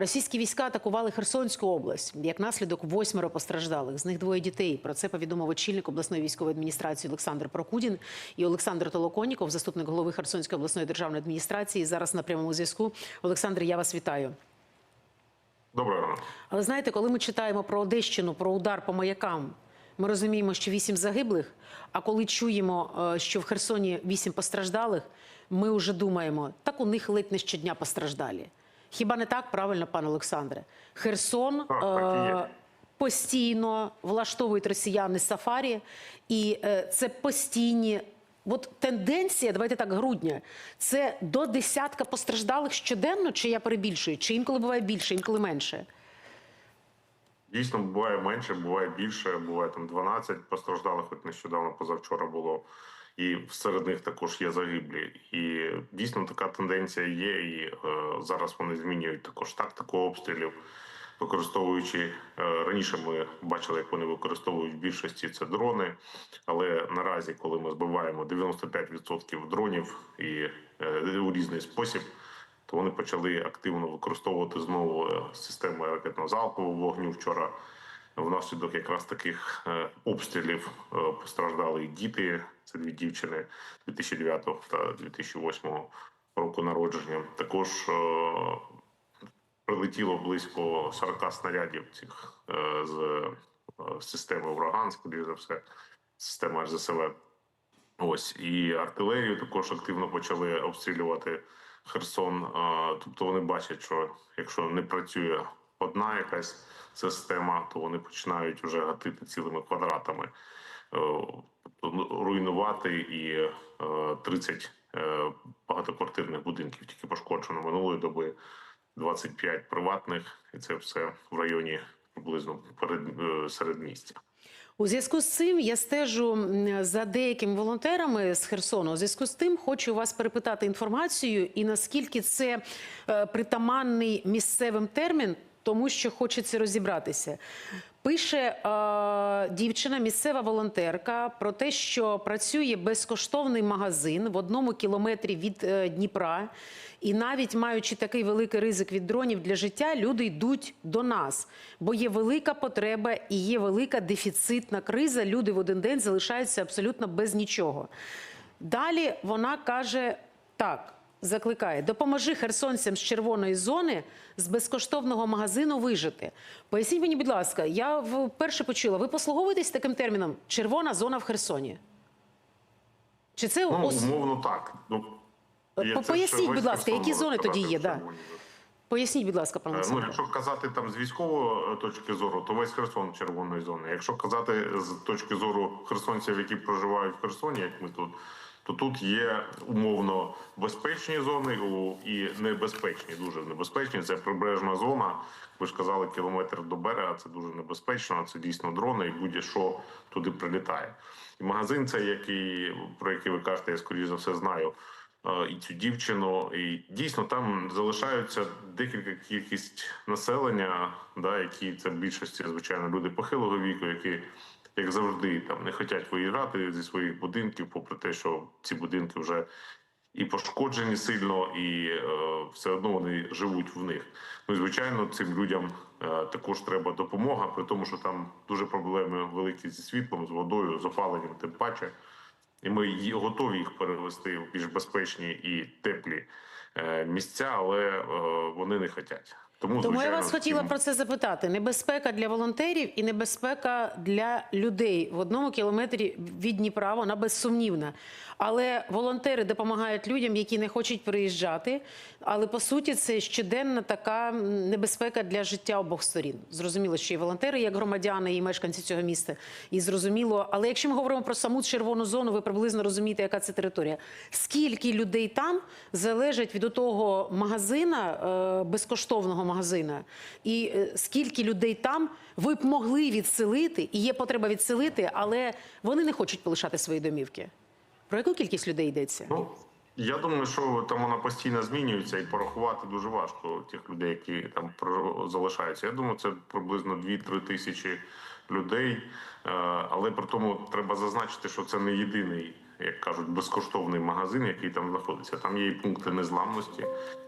Російські війська атакували Херсонську область. Як наслідок восьмеро постраждалих. З них двоє дітей. Про це повідомив очільник обласної військової адміністрації Олександр Прокудін і Олександр Толоконніков, заступник голови Херсонської обласної державної адміністрації. Зараз на прямому зв'язку. Олександр, я вас вітаю. Доброго ранку. Але знаєте, коли ми читаємо про Одещину, про удар по маякам, ми розуміємо, що вісім загиблих. А коли чуємо, е, що в Херсоні вісім постраждалих, ми вже думаємо, так у них ледь не щодня постраждалі. Хіба не так правильно, пане Олександре? Херсон Так, так е, постійно влаштовують росіяни сафарі, і е, це постійні. От тенденція, давайте так, грудня, це до десятка постраждалих щоденно, чи я перебільшую, чи інколи буває більше, інколи менше. Дійсно, буває менше, буває більше, буває там 12 постраждалих, хоч нещодавно позавчора було. І серед них також є загиблі. І дійсно така тенденція є. І е, зараз вони змінюють також тактику обстрілів, використовуючи е, раніше. Ми бачили, як вони використовують в більшості це дрони. Але наразі, коли ми збиваємо 95% дронів і е, у різний спосіб, то вони почали активно використовувати знову е, системи ракетно-залпового вогню. Вчора внаслідок якраз таких е, обстрілів е, постраждали і діти. Це дві дівчини 2009 та 2008 року народження. Також е, прилетіло близько 40 снарядів цих з системи ураган, скоріше за все, система РЗСВ. Ось і артилерію також активно почали обстрілювати Херсон. Тобто вони бачать, що якщо не працює одна якась система, то вони починають вже гатити цілими квадратами, Е, руйнувати і е, 30 е, багатоквартирних будинків тільки пошкоджено минулої доби, 25 приватних, і це все в районі приблизно перед е, середмістя. У зв'язку з цим я стежу за деякими волонтерами з Херсону. У зв'язку з тим хочу вас перепитати інформацію і наскільки це е, притаманний місцевим термін, тому що хочеться розібратися. Пише е, дівчина, місцева волонтерка, про те, що працює безкоштовний магазин в одному кілометрі від е, Дніпра. І навіть маючи такий великий ризик від дронів для життя, люди йдуть до нас, бо є велика потреба і є велика дефіцитна криза. Люди в один день залишаються абсолютно без нічого. Далі вона каже так. Закликає, допоможи херсонцям з червоної зони з безкоштовного магазину вижити. Поясніть мені, будь ласка, я вперше почула. Ви послуговуєтесь таким терміном червона зона в Херсоні? Чи це Ну, ос- умовно так. Ну, є По- поясніть, будь ласка, які зони тоді є, да. поясніть, будь ласка, пане Е, Ну, якщо казати там з військової е, точки зору, то весь Херсон червоної зони. Якщо казати з точки зору херсонців, які проживають в Херсоні, як ми тут, то тут є умовно безпечні зони і небезпечні, дуже небезпечні. Це прибережна зона. Ви ж казали, кілометр до берега. Це дуже небезпечно. Це дійсно дрони, і будь-що туди прилітає. І магазин, це який про який ви кажете, я скоріш за все знаю. е, І цю дівчину, і дійсно там залишаються декілька кількість населення, да, які це в більшості, звичайно, люди похилого віку, які як завжди там не хочуть виїжджати зі своїх будинків, попри те, що ці будинки вже і пошкоджені сильно, і е, все одно вони живуть в них. Ну і звичайно, цим людям е, також треба допомога, при тому, що там дуже проблеми великі зі світлом, з водою, з опаленням, тим паче. І ми готові їх перевести в більш безпечні і теплі е, місця, але е, вони не хочуть. Тому, Тому я вас хотіла цим- про це запитати: небезпека для волонтерів і небезпека для людей в одному кілометрі від Дніпра. Вона безсумнівна. Але волонтери допомагають людям, які не хочуть приїжджати. Але по суті, це щоденна така м, небезпека для життя обох сторін. Зрозуміло, що і волонтери, як громадяни, і мешканці цього міста, і зрозуміло. Але якщо ми говоримо про саму червону зону, ви приблизно розумієте, яка це територія. Скільки людей там залежить від того магазина, е, безкоштовного магазина, і е, скільки людей там ви б могли відселити, і є потреба відселити, але вони не хочуть полишати свої домівки. Про яку кількість людей йдеться? Ну я думаю, що там вона постійно змінюється, і порахувати дуже важко тих людей, які там залишаються. Я думаю, це приблизно 2-3 тисячі людей. Е, Але при тому треба зазначити, що це не єдиний як кажуть, безкоштовний магазин, який там знаходиться. Там є і пункти незламності,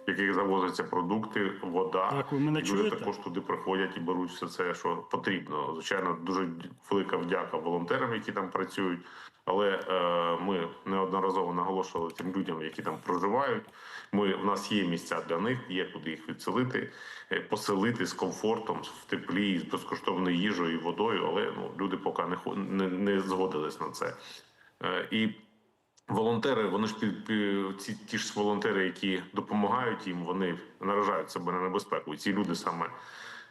в яких завозяться продукти, вода. Так, ви мене І люди чуєте? також туди приходять і беруть все це, що потрібно. Звичайно, дуже велика вдяка волонтерам, які там працюють. Але е, ми неодноразово наголошували тим людям, які там проживають. Ми в нас є місця для них, є куди їх відселити, е, поселити з комфортом, в теплі, з безкоштовною їжею і водою. Але ну люди поки не не, не згодились на це. Е, і волонтери, вони ж ці ті ж волонтери, які допомагають їм, вони наражають себе на небезпеку. Ці люди саме.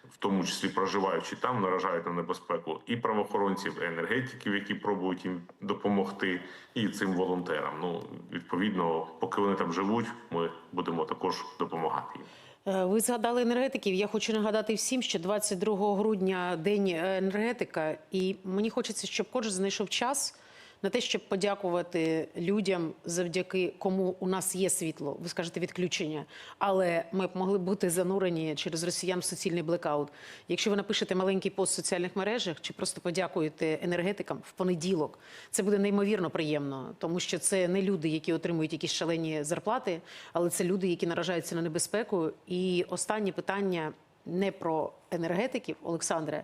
В тому числі проживаючи там, наражають на небезпеку і правоохоронців, і енергетиків, які пробують їм допомогти, і цим волонтерам. Ну відповідно, поки вони там живуть, ми будемо також допомагати їм. Е, Ви згадали енергетиків. Я хочу нагадати всім, що 22 грудня день е, енергетика, і мені хочеться, щоб кожен знайшов час на те, щоб подякувати людям, завдяки кому у нас є світло. Ви скажете відключення, але ми б могли бути занурені через росіян в суцільний блекаут. Якщо ви напишете маленький пост в соціальних мережах чи просто подякуєте енергетикам в понеділок, це буде неймовірно приємно, тому що це не люди, які отримують якісь шалені зарплати, але це люди, які наражаються на небезпеку. І останнє питання не про енергетиків, Олександре,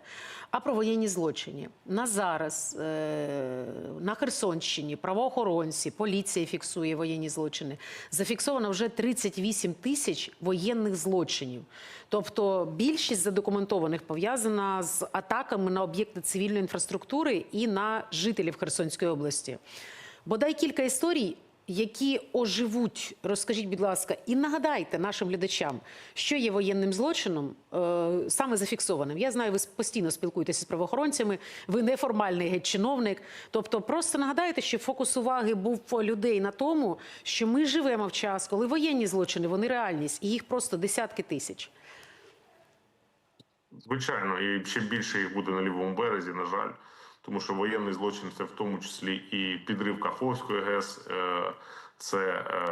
а про воєнні злочини. На зараз е, на Херсонщині правоохоронці, поліція фіксує воєнні злочини. Зафіксовано вже 38 тисяч воєнних злочинів. Тобто більшість задокументованих пов'язана з атаками на об'єкти цивільної інфраструктури і на жителів Херсонської області. Бодай кілька історій, які оживуть, розкажіть, будь ласка, і нагадайте нашим глядачам, що є воєнним злочином, е, саме зафіксованим. Я знаю, ви постійно спілкуєтеся з правоохоронцями, ви неформальний геть чиновник. Тобто, просто нагадайте, що фокус уваги був у людей на тому, що ми живемо в час, коли воєнні злочини вони реальність, і їх просто десятки тисяч. Звичайно, і ще більше їх буде на лівому березі, на жаль, тому що воєнний злочин це в тому числі і підрив Каховської ГЕС, е, це е,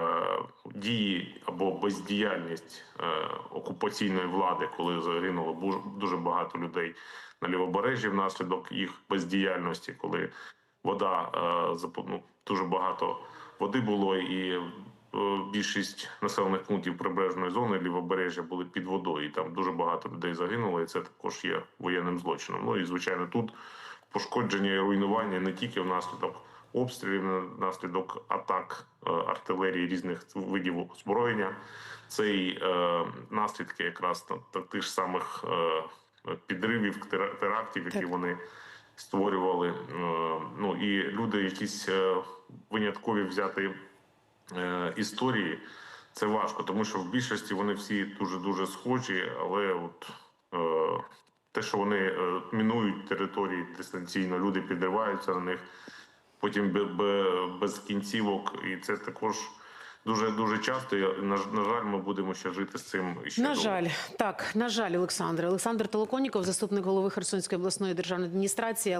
дії або бездіяльність е, окупаційної влади, коли загинуло дуже багато людей на лівобережжі внаслідок їх бездіяльності, коли вода ну, дуже багато води було і. Е, Більшість населених пунктів прибережної зони лівобережжя були під водою. і Там дуже багато людей загинуло, і це також є воєнним злочином. Ну і звичайно, тут пошкодження і руйнування не тільки внаслідок обстрілів, внаслідок атак е, артилерії різних видів озброєння. Це і е, наслідки якраз тих ж самих е, підривів, терактів, які Так. вони створювали. Е, ну і люди, якісь е, виняткові взяти історії. Це важко, тому що в більшості вони всі дуже дуже схожі, але от е, те, що вони е, мінують території дистанційно, люди підриваються на них, потім бе- бе- без кінцівок, і це також дуже дуже часто. На, на жаль, ми будемо ще жити з цим ще На довго. жаль, так на жаль, Олександре. Олександр Толоконіков, заступник голови Херсонської обласної державної адміністрації.